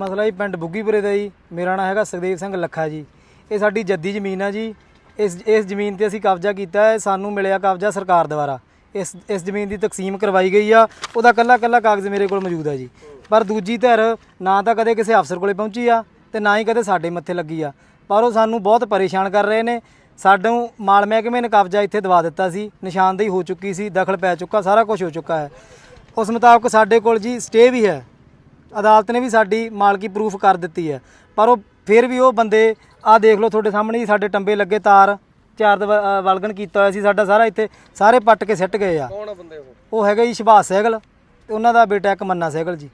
ਮਸਲਾ ਜੀ ਪਿੰਡ ਬੁੱਗੀਪੁਰੇ ਦਾ ਜੀ। ਮੇਰਾ ਨਾਮ ਹੈਗਾ ਸੁਖਦੇਵ ਸਿੰਘ ਲੱਖਾ ਜੀ। ਇਹ ਸਾਡੀ ਜੱਦੀ ਜ਼ਮੀਨ ਆ ਜੀ। ਇਸ ਇਸ ਜ਼ਮੀਨ ਤੇ ਅਸੀਂ ਕਬਜ਼ਾ ਕੀਤਾ ਹੈ। ਸਾਨੂੰ ਮਿਲਿਆ ਕਬਜ਼ਾ ਸਰਕਾਰ ਦੁਆਰਾ। ਇਸ ਇਸ ਜ਼ਮੀਨ ਦੀ ਤਕਸੀਮ ਕਰਵਾਈ ਗਈ ਆ। ਉਹਦਾ ਕੱਲਾ ਕੱਲਾ ਕਾਗਜ਼ ਮੇਰੇ ਕੋਲ ਮੌਜੂਦ ਆ ਜੀ। ਪਰ ਦੂਜੀ ਧਿਰ ਨਾ ਤਾਂ ਕਦੇ ਕਿਸੇ ਅਫਸਰ ਕੋਲੇ ਪਹੁੰਚੀ ਆ ਤੇ ਨਾ ਹੀ ਕਦੇ ਸਾਡੇ ਮੱਥੇ ਲੱਗੀ ਆ। ਪਰ ਉਹ ਸਾਨੂੰ ਬਹੁਤ ਪਰੇਸ਼ਾਨ ਕਰ ਰਹੇ ਨੇ। ਸਾਨੂੰ ਮਾਲ ਮਹਿਕਮੇ ਨੇ ਕਬਜ਼ਾ ਇੱਥੇ ਦਵਾ ਦਿੱਤਾ ਸੀ। ਨਿਸ਼ਾਨਦੇਹੀ ਹੋ ਚੁੱਕੀ ਸੀ। ਦਖਲ ਪੈ ਚੁੱਕਾ, ਸਾਰਾ ਕੁਝ ਹੋ ਚੁੱਕਾ ਹੈ। ਉਸ ਮੁਤਾਬਕ ਸਾਡੇ ਕੋਲ ਜੀ ਸਟੇ ਵੀ ਹੈ। ਅਦਾਲਤ ਨੇ ਵੀ ਸਾਡੀ ਮਾਲਕੀ ਪ੍ਰੂਫ ਕਰ ਦਿੱਤੀ ਹੈ। ਪਰ ਉਹ ਫਿਰ ਵੀ ਉਹ ਬੰਦੇ ਆਹ ਦੇਖ ਲਓ ਤੁਹਾਡੇ ਸਾਹਮਣੇ ਹੀ ਸਾਡੇ ਟੰਬੇ ਲੱਗੇ ਤਾਰ ਚਾਰ ਅ, ਵਲਗਣ ਕੀਤਾ ਹੋਇਆ ਸੀ ਸਾਡਾ ਸਾਰਾ ਇੱਥੇ ਸਾਰੇ ਪੱਟ ਕੇ ਸਿੱਟ ਗਏ ਆ। ਕੌਣ ਆ ਬੰਦੇ ਉਹ? ਉਹ ਹੈਗਾ ਜੀ ਸੁਭਾਸ਼ ਸਹਿਗਲ ਤੇ ਉਹਨਾਂ ਦਾ ਬੇਟਾ ਇੱਕ ਮੰਨਾ ਸਹਿਗਲ ਜੀ।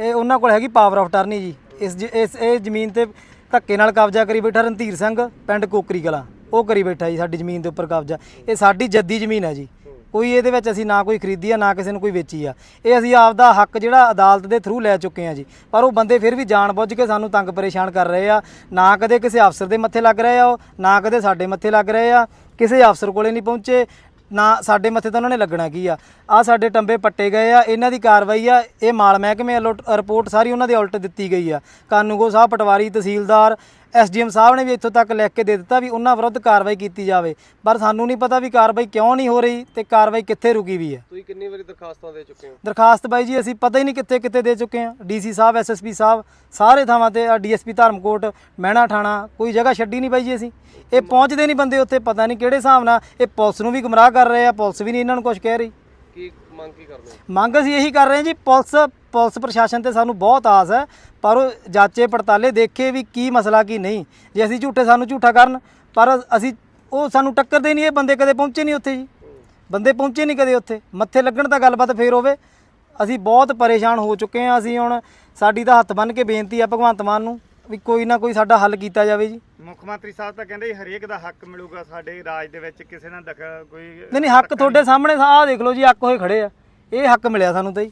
ਇਹ ਉਹਨਾਂ ਕੋਲ ਹੈਗੀ ਪਾਵਰ ਆਫ ਟਰਨੀ ਜੀ। ਇਸ ਜ- ਇਸ ਇਹ ਜ਼ਮੀਨ ਤੇ ਧੱਕੇ ਨਾਲ ਕਬਜ਼ਾ ਕਰੀ ਬੈਠਾ ਰਣਧੀਰ ਸਿੰਘ ਪਿੰਡ ਕੋਕਰੀ ਕਲਾ। ਉਹ ਕਰੀ ਬੈਠਾ ਜੀ ਸਾਡੀ ਜ਼ਮੀਨ ਦੇ ਉੱਪਰ ਕਬਜ਼ਾ। ਇਹ ਸਾਡੀ ਜੱਦੀ ਜ਼ਮੀਨ ਹੈ ਜੀ। ਕੋਈ ਇਹਦੇ ਵਿੱਚ ਅਸੀਂ ਨਾ ਕੋਈ ਖਰੀਦੀ ਆ, ਨਾ ਕਿਸੇ ਨੂੰ ਕੋਈ ਵੇਚੀ ਆ। ਇਹ ਅਸੀਂ ਆਪਦਾ ਹੱਕ ਜਿਹੜਾ ਅਦਾਲਤ ਦੇ ਥਰੂ ਲੈ ਚੁੱਕੇ ਆ ਜੀ। ਪਰ ਉਹ ਬੰਦੇ ਫਿਰ ਵੀ ਜਾਣ ਬੁੱਝ ਕੇ ਸਾਨੂੰ ਤੰਗ ਪਰੇਸ਼ਾਨ ਕਰ ਰਹੇ ਆ। ਨਾ ਕਦੇ ਕਿਸੇ ਅਫਸਰ ਦੇ ਮੱਥੇ ਲੱਗ ਰਹੇ ਆ ਉਹ, ਨਾ ਕਦੇ ਸਾਡੇ ਮੱਥੇ ਲੱਗ ਰਹੇ ਆ। ਕਿਸੇ ਅਫਸਰ ਕੋਲੇ ਨਹੀਂ ਪਹੁੰਚੇ, ਨਾ ਸਾਡੇ ਮੱਥੇ ਤਾਂ ਉਹਨਾਂ ਨੇ ਲੱਗਣਾ ਕੀ ਆ। ਆ ਸਾਡੇ ਟੰਬੇ ਪੱਟੇ ਗਏ ਆ, ਇਹਨਾਂ ਦੀ ਕਾਰਵਾਈ ਆ। ਇਹ ਮਾਲ ਮਹਿਕਮੇ ਵੱਲੋਂ ਰਿਪੋਰਟ ਸਾਰੀ ਉਹਨਾਂ ਦੇ ਉਲਟ ਦਿੱਤੀ ਗਈ ਆ। ਕਾਨੂੰਗੋ ਸਾਹਿਬ ਪਟਵਾਰੀ ਤਹਿਸੀਲਦਾਰ ਐਸਡੀਐਮ ਸਾਹਿਬ ਨੇ ਵੀ ਇੱਥੋਂ ਤੱਕ ਲਿਖ ਕੇ ਦੇ ਦਿੱਤਾ ਵੀ ਉਹਨਾਂ ਵਿਰੁੱਧ ਕਾਰਵਾਈ ਕੀਤੀ ਜਾਵੇ। ਪਰ ਸਾਨੂੰ ਨਹੀਂ ਪਤਾ ਵੀ ਕਾਰਵਾਈ ਕਿਉਂ ਨਹੀਂ ਹੋ ਰਹੀ ਤੇ ਕਾਰਵਾਈ ਕਿੱਥੇ ਰੁਕੀ ਵੀ ਹੈ। ਤੁਸੀਂ ਕਿੰਨੀ ਵਾਰੀ ਦਰਖਾਸਤਾਂ ਦੇ ਚੁੱਕੇ ਹੋ? ਦਰਖਾਸਤ ਬਾਈ ਜੀ ਅਸੀਂ ਪਤਾ ਹੀ ਨਹੀਂ ਕਿੱਥੇ ਕਿੱਥੇ ਦੇ ਚੁੱਕੇ ਹਾਂ। ਡੀਸੀ ਸਾਹਿਬ ਐਸਐਸਪੀ ਸਾਹਿਬ ਸਾਰੇ ਥਾਵਾਂ ਤੇ ਡੀਐਸਪੀ ਧਰਮਕੋਟ ਮਹਿਣਾ ਠਾਣਾ ਕੋਈ ਜਗ੍ਹਾ ਛੱਡੀ ਨਹੀਂ ਬਾਈ ਜੀ ਅਸੀਂ। ਇਹ ਪਹੁੰਚਦੇ ਨਹੀਂ ਬੰਦੇ ਉੱਥੇ ਪਤਾ ਨਹੀਂ ਕਿਹੜੇ ਹਿਸਾਬ ਨਾਲ ਇਹ ਪੁਲਿਸ ਨੂੰ ਵੀ ਗੁੰਮਰਾਹ ਕਰ ਰਹੇ ਆ ਪੁਲਿਸ ਵੀ ਨਹੀਂ ਇਹਨਾਂ ਨੂੰ ਕੁਝ ਕਹਿ ਰਹੀ। ਕੀ ਮੰਗ ਕੀ ਕਰਦੇ ਹੋ? ਮੰਗ ਅਸੀਂ ਇਹੀ ਕਰ ਰਹੇ ਹਾਂ ਜੀ, ਪੁਲਿਸ ਪੁਲਿਸ ਪ੍ਰਸ਼ਾਸਨ ਤੇ ਸਾਨੂੰ ਬਹੁਤ ਆਸ ਹੈ, ਪਰ ਉਹ ਜਾਚੇ ਪੜਤਾਲੇ ਦੇਖੇ ਵੀ ਕੀ ਮਸਲਾ ਕੀ ਨਹੀਂ। ਜੇ ਅਸੀਂ ਝੂਠੇ, ਸਾਨੂੰ ਝੂਠਾ ਕਰਨ, ਪਰ ਅਸੀਂ, ਉਹ ਸਾਨੂੰ ਟੱਕਰਦੇ ਨਹੀਂ, ਇਹ ਬੰਦੇ ਕਦੇ ਪਹੁੰਚੇ ਨਹੀਂ ਉੱਥੇ ਜੀ। ਬੰਦੇ ਪਹੁੰਚੇ ਨਹੀਂ ਕਦੇ ਉੱਥੇ। ਮੱਥੇ ਲੱਗਣ ਤਾਂ ਗੱਲਬਾਤ ਫੇਰ ਹੋਵੇ। ਅਸੀਂ ਬਹੁਤ ਪਰੇਸ਼ਾਨ ਹੋ ਚੁੱਕੇ ਹਾਂ, ਅਸੀਂ ਹੁਣ ਸਾਡੀ ਤਾਂ ਹੱਥ ਬੰਨ੍ਹ ਕੇ ਬੇਨਤੀ ਆ ਭਗਵੰਤ ਮਾਨ ਨੂੰ। ਵੀ ਕੋਈ ਨਾ ਕੋਈ ਸਾਡਾ ਹੱਲ ਕੀਤਾ ਜਾਵੇ ਜੀ। ਮੁੱਖ ਮੰਤਰੀ ਸਾਹਿਬ ਤਾਂ ਕਹਿੰਦੇ ਹਰੇਕ ਦਾ ਹੱਕ ਮਿਲੂਗਾ ਸਾਡੇ ਰਾਜ ਦੇ ਵਿੱਚ ਕਿਸੇ ਨਾਲ ਦਖਲ ਕੋਈ ਨਹੀਂ ਨਹੀਂ ਹੱਕ ਤੁਹਾਡੇ ਸਾਹਮਣੇ ਆਹ ਦੇਖ ਲਓ ਜੀ ਹੱਕ ਹੋਏ ਖੜੇ ਆ। ਇਹ ਹੱਕ ਮਿਲਿਆ ਸਾਨੂੰ ਤਾਂ ਜੀ।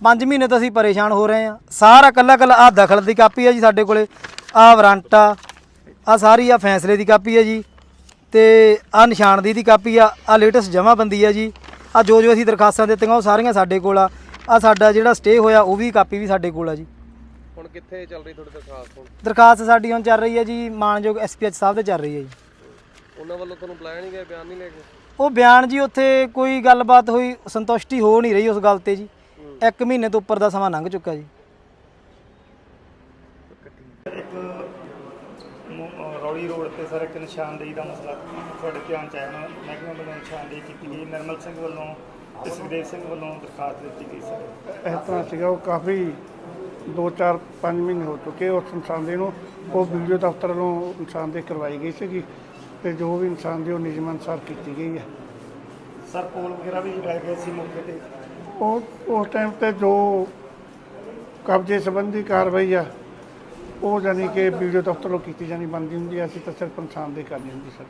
5 ਮਹੀਨੇ ਤੋਂ ਅਸੀਂ ਪਰੇਸ਼ਾਨ ਹੋ ਰਹੇ ਆ। ਸਾਰਾ ਕੱਲਾ ਕੱਲਾ ਆਹ ਦਖਲ ਦੀ ਕਾਪੀ ਹੈ ਜੀ ਸਾਡੇ ਕੋਲੇ। ਆਹ ਵਾਰੰਟਾ ਆ ਸਾਰੀ ਆ ਫੈਸਲੇ ਦੀ ਕਾਪੀ ਹੈ ਜੀ। ਤੇ ਆ ਨਿਸ਼ਾਨਦੀ ਦੀ ਕਾਪੀ ਆ ਆ ਲੇਟੈਸਟ ਜਮ੍ਹਾਂਬੰਦੀ ਆ ਜੀ। ਆ ਜੋ ਜੋ ਅਸੀਂ ਦਰਖਾਸਤਾਂ ਦਿੱਤੀਆਂ ਉਹ ਸਾਰੀਆਂ ਸਾਡੇ ਕੋਲ ਆ। ਆ ਸਾਡਾ ਜਿਹੜਾ ਸਟੇ ਹੋਇਆ ਉਹ ਵੀ ਕਾਪੀ ਵੀ ਸਾਡੇ ਕੋਲ ਆ ਜੀ। ਹੁਣ ਕਿੱਥੇ ਚੱਲ ਰਹੀ ਤੁਹਾਡੀ ਦਰਖਾਸਤ ਹੁਣ? ਦਰਖਾਸਤ ਸਾਡੀ ਹੁਣ ਚੱਲ ਰਹੀ ਹੈ ਜੀ ਮਾਨਯੋਗ ਐਸਪੀਐਚ ਸਾਹਿਬ ਦੇ ਚੱਲ ਰਹੀ ਹੈ ਜੀ। ਉਹਨਾਂ ਵੱਲੋਂ ਤੁਹਾਨੂੰ ਬੁਲਾਇਆ ਨਹੀਂ ਗਿਆ ਬਿਆਨ ਨਹੀਂ ਲੈ ਕੇ? ਉਹ ਬਿਆਨ ਜੀ ਉੱਥੇ ਕੋਈ ਗੱਲਬਾਤ ਹੋਈ ਸੰਤੁਸ਼ਟੀ ਹੋ ਨਹੀਂ ਰਹੀ ਉਸ ਗੱਲ ਤੇ ਜੀ। ਇੱਕ ਮਹੀਨੇ ਤੋਂ ਉੱਪਰ ਦਾ ਸਮਾਂ ਲੰਘ ਚੁੱਕਾ ਜੀ। ਰੌਲੀ ਰੋਡ ਤੇ ਸਰ ਇੱਕ ਨਿਸ਼ਾਨਦੇਹੀ ਦਾ ਮਸਲਾ ਤੁਹਾਡੇ ਧਿਆਨ ਚ ਆਇਆ ਨਾ ਮਹਿਕਮੇ ਵੱਲੋਂ ਨਿਸ਼ਾਨਦੇਹੀ ਕੀਤੀ ਗਈ। ਨਰਮਲ ਸਿੰਘ ਵੱਲੋਂ ਸੁਖਦੇਵ ਸਿੰਘ ਵੱਲੋਂ ਦਰਖਾਸਤ ਦਿੱਤੀ ਗਈ ਸਰ ਇਸ ਤਰ੍ਹਾਂ ਸੀਗਾ ਉਹ ਕਾਫੀ 2-4 5 ਮਹੀਨੇ ਹੋ ਚੁੱਕੇ ਉਸ ਨਿਸ਼ਾਨਦੇਹੀ ਨੂੰ। ਉਹ ਵੀਡੀਓ ਦਫ਼ਤਰ ਵੱਲੋਂ ਨਿਸ਼ਾਨਦੇਹੀ ਕਰਵਾਈ ਗਈ ਸੀਗੀ ਤੇ ਜੋ ਵੀ ਨਿਸ਼ਾਨਦੇਹੀ ਉਹ ਨਿਯਮ ਅਨੁਸਾਰ ਕੀਤੀ ਗਈ ਹੈ ਸਰ ਪੋਲ ਵਗੈਰਾ ਵੀ ਲੈ ਗਏ ਸੀ ਮੌਕੇ ਤੇ? ਉਹ ਉਸ ਟਾਈਮ ਤੇ ਜੋ ਕਬਜ਼ੇ ਸੰਬੰਧੀ ਕਾਰਵਾਈ ਆ ਉਹ ਜਾਨੀ ਕਿ ਵੀਡੀਓ ਦਫ਼ਤਰ ਵੱਲੋਂ ਕੀਤੀ ਜਾਣੀ ਬਣਦੀ ਹੁੰਦੀ ਅਸੀਂ ਤਾਂ ਸਿਰਫ ਨਿਸ਼ਾਨਦੇਹੀ ਕਰਨੀ ਹੁੰਦੀ ਸਰ।